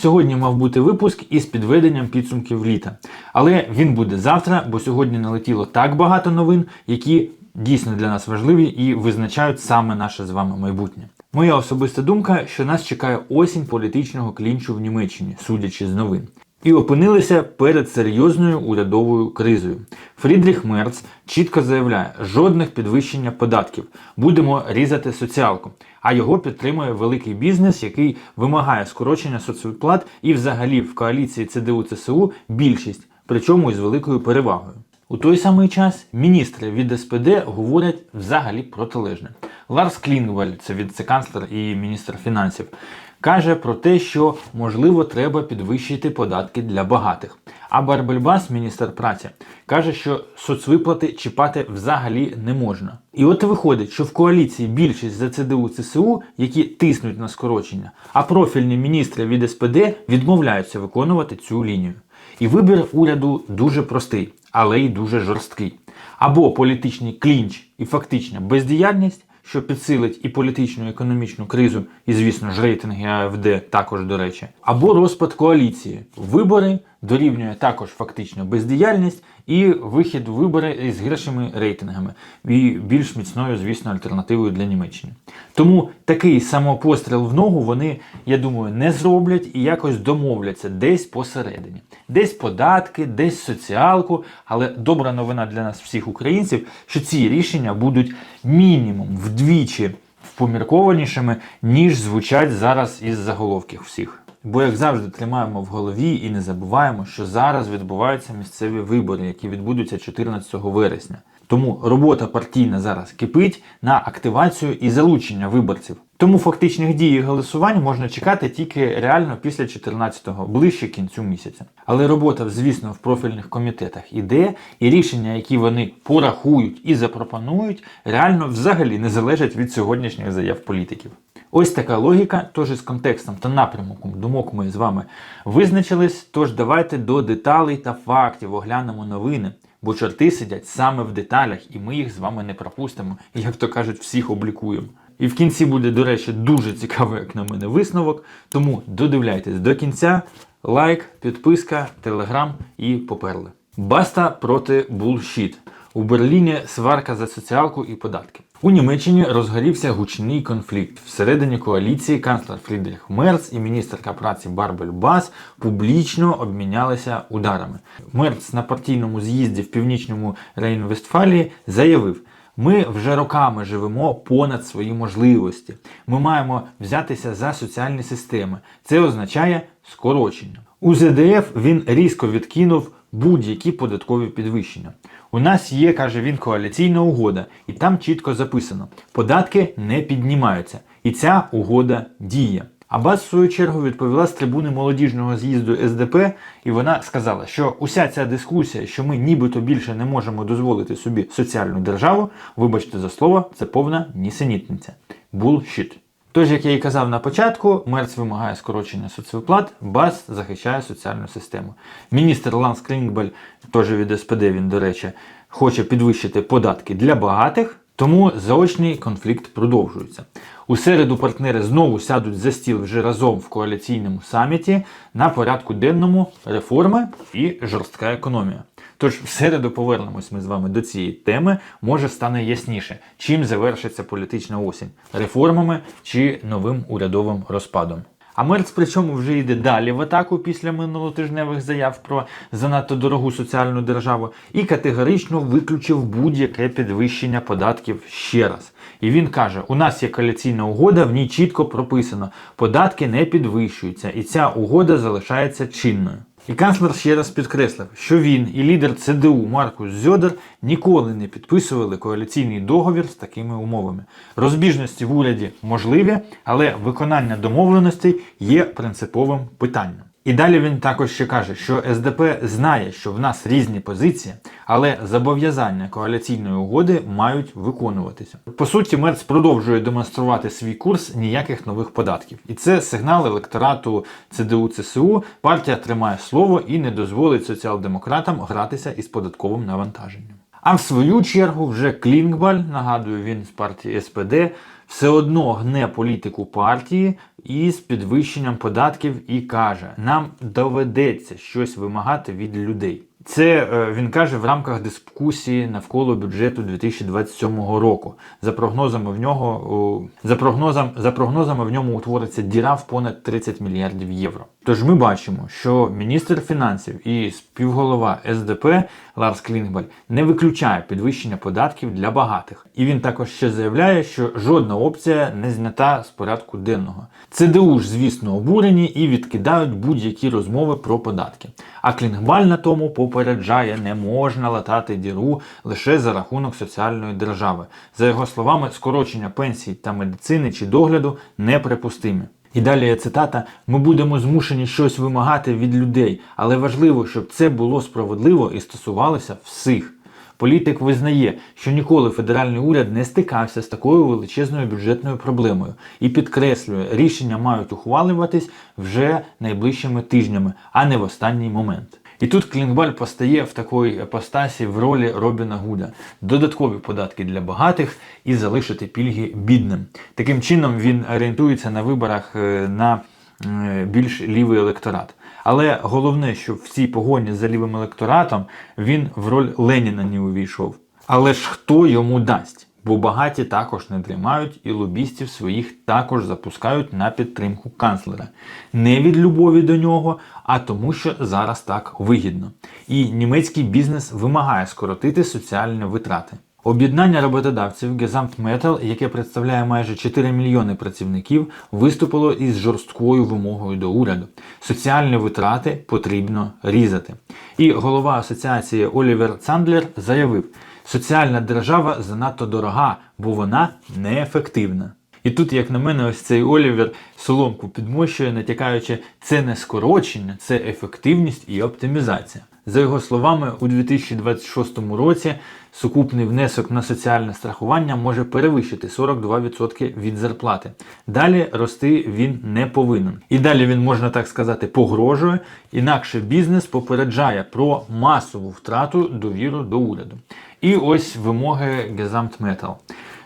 Сьогодні мав бути випуск із підведенням підсумків літа. Але він буде завтра, бо сьогодні налетіло так багато новин, які дійсно для нас важливі і визначають саме наше з вами майбутнє. Моя особиста думка, що нас чекає осінь політичного клінчу в Німеччині, судячи з новин. І опинилися перед серйозною урядовою кризою. Фрідріх Мерц чітко заявляє, жодних підвищення податків. Будемо різати соціалку. А його підтримує великий бізнес, який вимагає скорочення соцвиплат і взагалі в коаліції ЦДУ ЦСУ більшість, причому із великою перевагою. У той самий час міністри від СПД говорять взагалі протилежне. Ларс Клінгваль, це віце-канцлер і міністр фінансів, каже про те, що можливо треба підвищити податки для багатих. А Барбельбас, міністр праці, каже, що соцвиплати чіпати взагалі не можна. І от виходить, що в коаліції більшість за ЦДУ ЦСУ, які тиснуть на скорочення, а профільні міністри від СПД відмовляються виконувати цю лінію. І вибір уряду дуже простий, але й дуже жорсткий. Або політичний клінч і фактична бездіяльність, що підсилить і політичну, і економічну кризу, і, звісно ж, рейтинги АФД також, до речі, або розпад коаліції. Вибори дорівнює також фактично бездіяльність і вихід у вибори із гіршими рейтингами і більш міцною, звісно, альтернативою для Німеччини. Тому такий самопостріл в ногу вони, я думаю, не зроблять і якось домовляться десь посередині. Десь податки, десь соціалку. Але добра новина для нас, всіх українців, що ці рішення будуть мінімум вдвічі поміркованішими, ніж звучать зараз із заголовків всіх. Бо, як завжди, тримаємо в голові і не забуваємо, що зараз відбуваються місцеві вибори, які відбудуться 14 вересня. Тому робота партійна зараз кипить на активацію і залучення виборців. Тому фактичних дій і голосувань можна чекати тільки реально після 14-го, ближче кінцю місяця. Але робота, звісно, в профільних комітетах іде, і рішення, які вони порахують і запропонують, реально взагалі не залежать від сьогоднішніх заяв політиків. Ось така логіка, тож із контекстом та напрямком думок ми з вами визначились. Тож давайте до деталей та фактів оглянемо новини. Бо чорти сидять саме в деталях, і ми їх з вами не пропустимо, як то кажуть, всіх облікуємо. І в кінці буде, до речі, дуже цікавий, як на мене, висновок. Тому додивляйтесь до кінця. Лайк, підписка, телеграм і поперли. Баста проти булшіт. У Берліні сварка за соціалку і податки. У Німеччині розгорівся гучний конфлікт. Всередині коаліції канцлер Фрідріх Мерц і міністерка праці Барбель Бас публічно обмінялися ударами. Мерц на партійному з'їзді в північному Рейн-Вестфалії заявив. Ми вже роками живемо понад свої можливості. Ми маємо взятися за соціальні системи. Це означає скорочення. У ЗДФ він різко відкинув будь-які податкові підвищення. У нас є, каже він, коаліційна угода, і там чітко записано: податки не піднімаються. І ця угода діє. Абас, в свою чергу, відповіла з трибуни молодіжного з'їзду СДП, і вона сказала, що уся ця дискусія, що ми нібито більше не можемо дозволити собі соціальну державу, вибачте за слово, це повна нісенітниця. Bullshit. Тож, як я і казав на початку, Мерц вимагає скорочення соцвиплат, БАС захищає соціальну систему. Міністр Ланс Клінгбель, теж від СПД він, до речі, хоче підвищити податки для багатих, тому заочний конфлікт продовжується. У середу партнери знову сядуть за стіл вже разом в коаліційному саміті на порядку денному реформи і жорстка економія. Тож в середу повернемось ми з вами до цієї теми. Може стане ясніше, чим завершиться політична осінь реформами чи новим урядовим розпадом. А Мерц причому вже йде далі в атаку після минулотижневих заяв про занадто дорогу соціальну державу і категорично виключив будь-яке підвищення податків ще раз. І він каже: у нас є коаліційна угода, в ній чітко прописано, податки не підвищуються, і ця угода залишається чинною. І канцлер ще раз підкреслив, що він і лідер ЦДУ Маркус Зьодер ніколи не підписували коаліційний договір з такими умовами. Розбіжності в уряді можливі, але виконання домовленостей є принциповим питанням. І далі він також ще каже, що СДП знає, що в нас різні позиції, але зобов'язання коаліційної угоди мають виконуватися. По суті, Мерц продовжує демонструвати свій курс ніяких нових податків. І це сигнал електорату ЦДУ ЦСУ. Партія тримає слово і не дозволить соціал-демократам гратися із податковим навантаженням. А в свою чергу вже Клінгбаль, нагадую, він з партії СПД, все одно гне політику партії із підвищенням податків і каже: нам доведеться щось вимагати від людей. Це е, він каже в рамках дискусії навколо бюджету 2027 року. За прогнозами в нього за прогнозом, за прогнозами в ньому утвориться діра в понад 30 мільярдів євро. Тож ми бачимо, що міністр фінансів і співголова СДП Ларс Клінгбаль не виключає підвищення податків для багатих. І він також ще заявляє, що жодна опція не знята з порядку денного. ЦДУ ж, звісно, обурені і відкидають будь-які розмови про податки. А Клінгбаль на тому попереджає, не можна латати діру лише за рахунок соціальної держави. За його словами, скорочення пенсій та медицини чи догляду неприпустимі. І далі цитата: ми будемо змушені щось вимагати від людей, але важливо, щоб це було справедливо і стосувалося всіх. Політик визнає, що ніколи федеральний уряд не стикався з такою величезною бюджетною проблемою і підкреслює, рішення мають ухвалюватись вже найближчими тижнями, а не в останній момент. І тут Клінкбаль постає в такій епостасі в ролі Робіна Гуда. Додаткові податки для багатих і залишити пільги бідним. Таким чином він орієнтується на виборах е, на е, більш лівий електорат. Але головне, що в цій погоні за лівим електоратом він в роль Леніна не увійшов. Але ж хто йому дасть? Бо багаті також не тримають і лобістів своїх також запускають на підтримку канцлера. Не від любові до нього, а тому, що зараз так вигідно. І німецький бізнес вимагає скоротити соціальні витрати. Об'єднання роботодавців Gesamtmetal, яке представляє майже 4 мільйони працівників, виступило із жорсткою вимогою до уряду. Соціальні витрати потрібно різати. І голова асоціації Олівер Цандлер заявив, соціальна держава занадто дорога, бо вона неефективна. І тут, як на мене, ось цей Олівер соломку підмощує, натякаючи, це не скорочення, це ефективність і оптимізація. За його словами, у 2026 році сукупний внесок на соціальне страхування може перевищити 42% від зарплати. Далі рости він не повинен. І далі він, можна так сказати, погрожує, інакше бізнес попереджає про масову втрату довіру до уряду. І ось вимоги Gesamtmetal.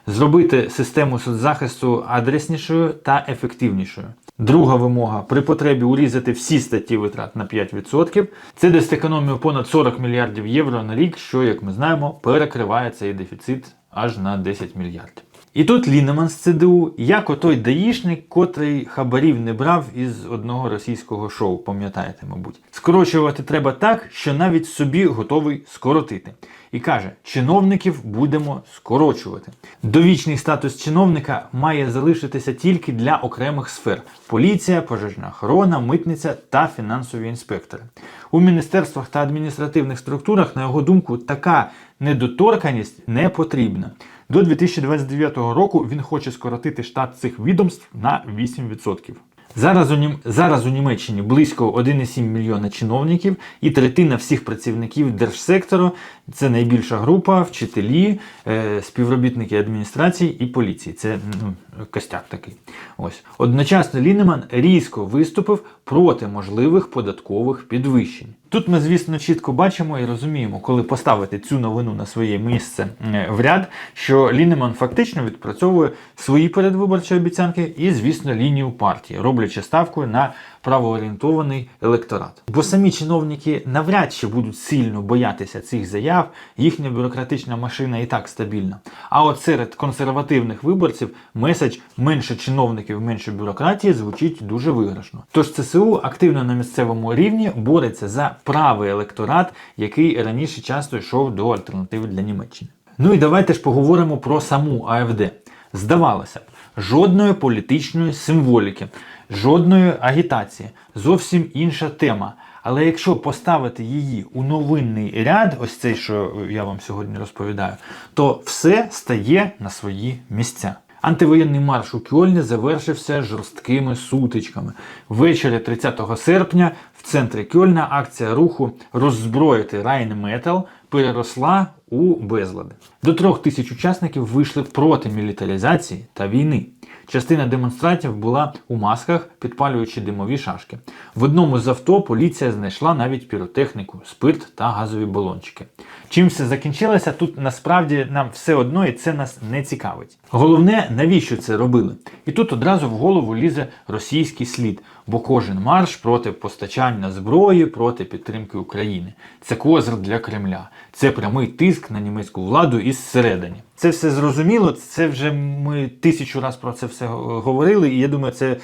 Зробити систему соцзахисту адреснішою та ефективнішою. Друга вимога при потребі урізати всі статті витрат на 5%. Це дасть економію понад 40 мільярдів євро на рік, що, як ми знаємо, перекриває цей дефіцит аж на 10 мільярдів. І тут Лінеман з ЦДУ, як отой даїшник, котрий хабарів не брав із одного російського шоу, пам'ятаєте, мабуть. Скорочувати треба так, що навіть собі готовий скоротити. І каже, чиновників будемо скорочувати. Довічний статус чиновника має залишитися тільки для окремих сфер: поліція, пожежна охорона, митниця та фінансові інспектори. У міністерствах та адміністративних структурах, на його думку, така недоторканість не потрібна. До 2029 року він хоче скоротити штат цих відомств на 8%. Зараз у, Нім... Зараз у Німеччині близько 1,7 мільйона чиновників і третина всіх працівників держсектору. Це найбільша група, вчителі, е, співробітники адміністрації і поліції. Це ну, костяк такий. Ось. Одночасно Лінеман різко виступив проти можливих податкових підвищень. Тут ми, звісно, чітко бачимо і розуміємо, коли поставити цю новину на своє місце в ряд, що Лінеман фактично відпрацьовує свої передвиборчі обіцянки і, звісно, лінію партії, роблячи ставку на правоорієнтований електорат. Бо самі чиновники навряд чи будуть сильно боятися цих заяв, їхня бюрократична машина і так стабільна. А от серед консервативних виборців меседж менше чиновників, менше бюрократії звучить дуже виграшно. Тож ЦСУ активно на місцевому рівні бореться за правий електорат, який раніше часто йшов до альтернативи для Німеччини. Ну і давайте ж поговоримо про саму АФД. Здавалося б, жодної політичної символіки, жодної агітації, зовсім інша тема. Але якщо поставити її у новинний ряд, ось цей, що я вам сьогодні розповідаю, то все стає на свої місця. Антивоєнний марш у Кьольні завершився жорсткими сутичками. Ввечері 30 серпня в центрі Кьольна акція руху роззброїти Райнметал переросла у безлади. До трьох тисяч учасників вийшли проти мілітаризації та війни. Частина демонстрантів була у масках, підпалюючи димові шашки. В одному з авто поліція знайшла навіть піротехніку, спирт та газові балончики. Чим все закінчилося, тут насправді нам все одно і це нас не цікавить. Головне, навіщо це робили? І тут одразу в голову лізе російський слід, бо кожен марш проти постачання зброї, проти підтримки України. Це козир для Кремля, це прямий тиск на німецьку владу із середини. Це все зрозуміло. Це вже ми тисячу раз про це все говорили, і я думаю, це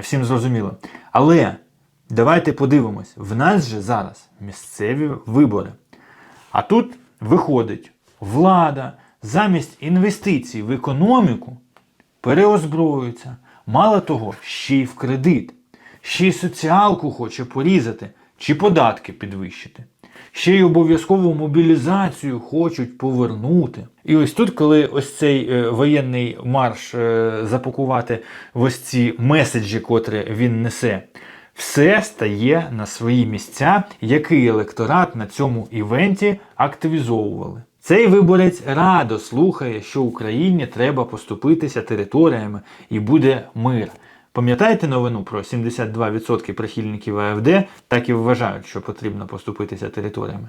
всім зрозуміло. Але давайте подивимось: в нас же зараз місцеві вибори. А тут виходить влада замість інвестицій в економіку переозброюється. Мало того, ще й в кредит, ще й соціалку хоче порізати чи податки підвищити. Ще й обов'язкову мобілізацію хочуть повернути. І ось тут, коли ось цей е, воєнний марш е, запакувати в ось ці меседжі, котрі він несе, все стає на свої місця, який електорат на цьому івенті активізовували. Цей виборець радо слухає, що Україні треба поступитися територіями і буде мир. Пам'ятаєте новину про 72% прихильників АФД так і вважають, що потрібно поступитися територіями.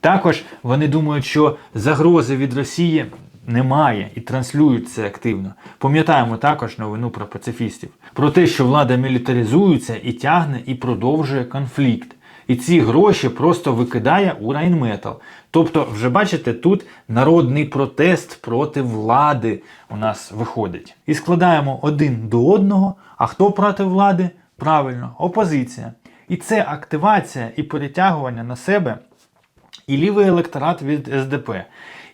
Також вони думають, що загрози від Росії немає і транслюють це активно. Пам'ятаємо також новину про пацифістів, про те, що влада мілітаризується і тягне і продовжує конфлікт. І ці гроші просто викидає у Райнметал. Тобто, вже бачите, тут народний протест проти влади у нас виходить. І складаємо один до одного. А хто проти влади? Правильно, опозиція. І це активація і перетягування на себе і лівий електорат від СДП,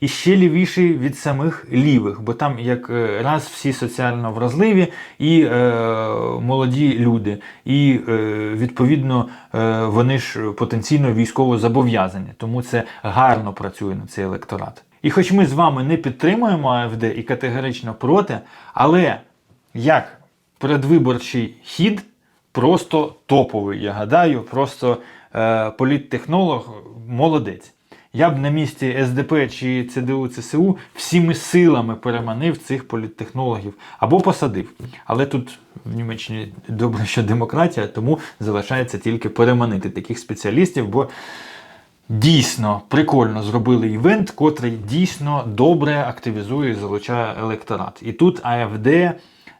і ще лівіший від самих лівих, бо там як е, раз всі соціально вразливі і е, молоді люди, і е, відповідно е, вони ж потенційно військово зобов'язані, тому це гарно працює на цей електорат. І хоч ми з вами не підтримуємо АФД і категорично проти, але як передвиборчий хід просто топовий, я гадаю, просто е, політтехнолог молодець. Я б на місці СДП чи ЦДУ ЦСУ всіми силами переманив цих політтехнологів або посадив. Але тут в Німеччині добре, що демократія, тому залишається тільки переманити таких спеціалістів, бо дійсно прикольно зробили івент, котрий дійсно добре активізує і залучає електорат. І тут АФД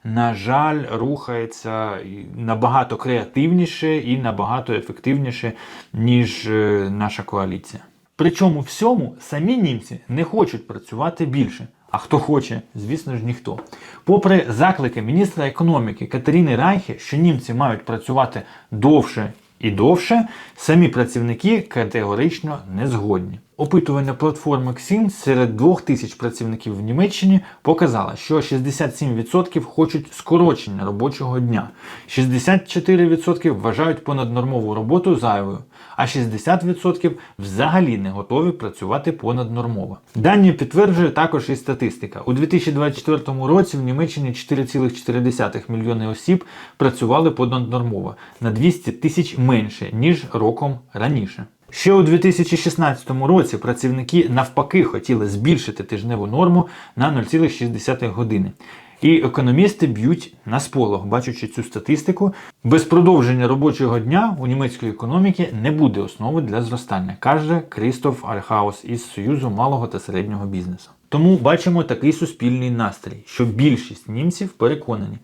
на жаль, рухається набагато креативніше і набагато ефективніше, ніж е, наша коаліція. Причому всьому самі німці не хочуть працювати більше. А хто хоче, звісно ж, ніхто. Попри заклики міністра економіки Катеріни Райхе, що німці мають працювати довше і довше, самі працівники категорично не згодні. Опитування платформи XIN серед 2000 працівників в Німеччині показало, що 67% хочуть скорочення робочого дня, 64% вважають понаднормову роботу зайвою, а 60% взагалі не готові працювати понаднормово. Дані підтверджує також і статистика. У 2024 році в Німеччині 4,4 мільйони осіб працювали понаднормово на 200 тисяч менше, ніж роком раніше. Ще у 2016 році працівники навпаки хотіли збільшити тижневу норму на 0,6 години. І економісти б'ють на сполох, бачачи цю статистику. Без продовження робочого дня у німецької економіки не буде основи для зростання, каже Крістоф Альхаус із Союзу малого та середнього бізнесу. Тому бачимо такий суспільний настрій, що більшість німців переконані,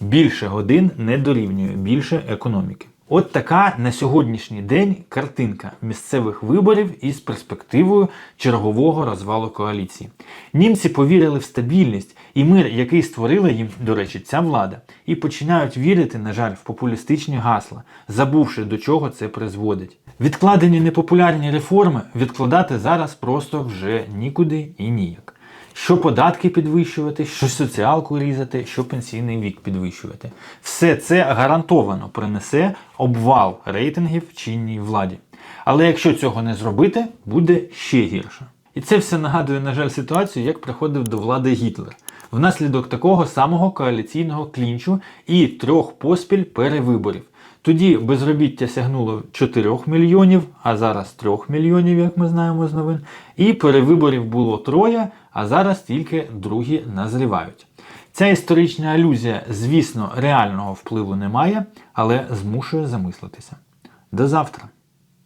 більше годин не дорівнює більше економіки. От така на сьогоднішній день картинка місцевих виборів із перспективою чергового розвалу коаліції. Німці повірили в стабільність і мир, який створила їм, до речі, ця влада, і починають вірити, на жаль, в популістичні гасла, забувши до чого це призводить. Відкладені непопулярні реформи відкладати зараз просто вже нікуди і ніяк. Що податки підвищувати, що соціалку різати, що пенсійний вік підвищувати. Все це гарантовано принесе обвал рейтингів чинній владі. Але якщо цього не зробити, буде ще гірше. І це все нагадує, на жаль, ситуацію, як приходив до влади Гітлер. Внаслідок такого самого коаліційного клінчу і трьох поспіль перевиборів. Тоді безробіття сягнуло 4 мільйонів, а зараз 3 мільйонів, як ми знаємо з новин. І перевиборів було троє, а зараз тільки другі назрівають. Ця історична алюзія, звісно, реального впливу не має, але змушує замислитися. До завтра!